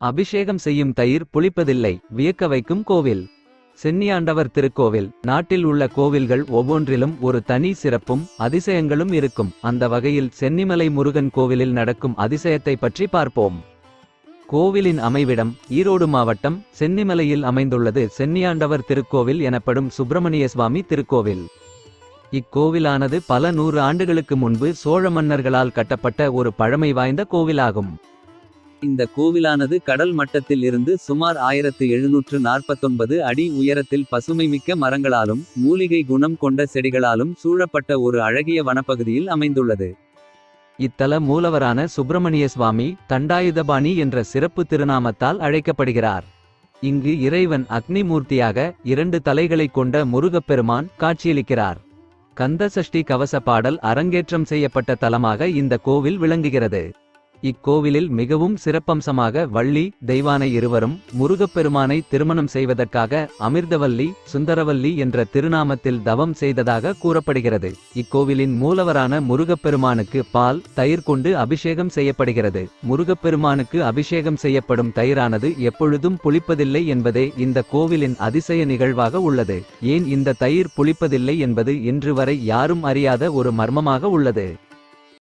அபிஷேகம் செய்யும் தயிர் புளிப்பதில்லை வியக்க வைக்கும் கோவில். சென்னியாண்டவர் திருக்கோவில் நாட்டில் உள்ள கோவில்கள் ஒவ்வொன்றிலும் ஒரு தனி சிறப்பும் அதிசயங்களும் இருக்கும். அந்த வகையில் சென்னிமலை முருகன் கோவிலில் நடக்கும் அதிசயத்தை பற்றி பார்ப்போம். கோவிலின் அமைவிடம் ஈரோடு மாவட்டம் சென்னிமலையில் அமைந்துள்ளது சென்னியாண்டவர் திருக்கோவில் எனப்படும் சுப்பிரமணிய சுவாமி திருக்கோவில். இக்கோவிலானது பல நூறு ஆண்டுகளுக்கு முன்பு சோழ மன்னர்களால் கட்டப்பட்ட ஒரு பழமை வாய்ந்த கோவிலாகும். இந்த கோவிலானது கடல் மட்டத்தில் இருந்து சுமார் ஆயிரத்து எழுநூற்று நாற்பத்தொன்பது அடி உயரத்தில் பசுமைமிக்க மரங்களாலும் மூலிகை குணம் கொண்ட செடிகளாலும் சூழப்பட்ட ஒரு அழகிய வனப்பகுதியில் அமைந்துள்ளது. இத்தல மூலவரான சுப்பிரமணிய சுவாமி தண்டாயுதபாணி என்ற சிறப்பு திருநாமத்தால் அழைக்கப்படுகிறார். இங்கு இறைவன் அக்னி மூர்த்தியாக இரண்டு தலைகளைக் கொண்ட முருகப்பெருமான் காட்சியளிக்கிறார். கந்தசஷ்டி கவச பாடல் அரங்கேற்றம் செய்யப்பட்ட தலமாக இந்த கோவில் விளங்குகிறது. இக்கோவிலில் மிகவும் சிறப்பம்சமாக வள்ளி தெய்வானை இருவரும் முருகப்பெருமானை திருமணம் செய்வதற்காக அமிர்தவல்லி சுந்தரவல்லி என்ற திருநாமத்தில் தவம் செய்ததாக கூறப்படுகிறது. இக்கோவிலின் மூலவரான முருகப்பெருமானுக்கு பால் தயிர் கொண்டு அபிஷேகம் செய்யப்படுகிறது. முருகப்பெருமானுக்கு அபிஷேகம் செய்யப்படும் தயிரானது எப்பொழுதும் புளிப்பதில்லை என்பதே இந்த கோவிலின் அதிசய நிகழ்வாக உள்ளது. ஏன் இந்த தயிர் புளிப்பதில்லை என்பது இன்று வரை யாரும் அறியாத ஒரு மர்மமாக உள்ளது.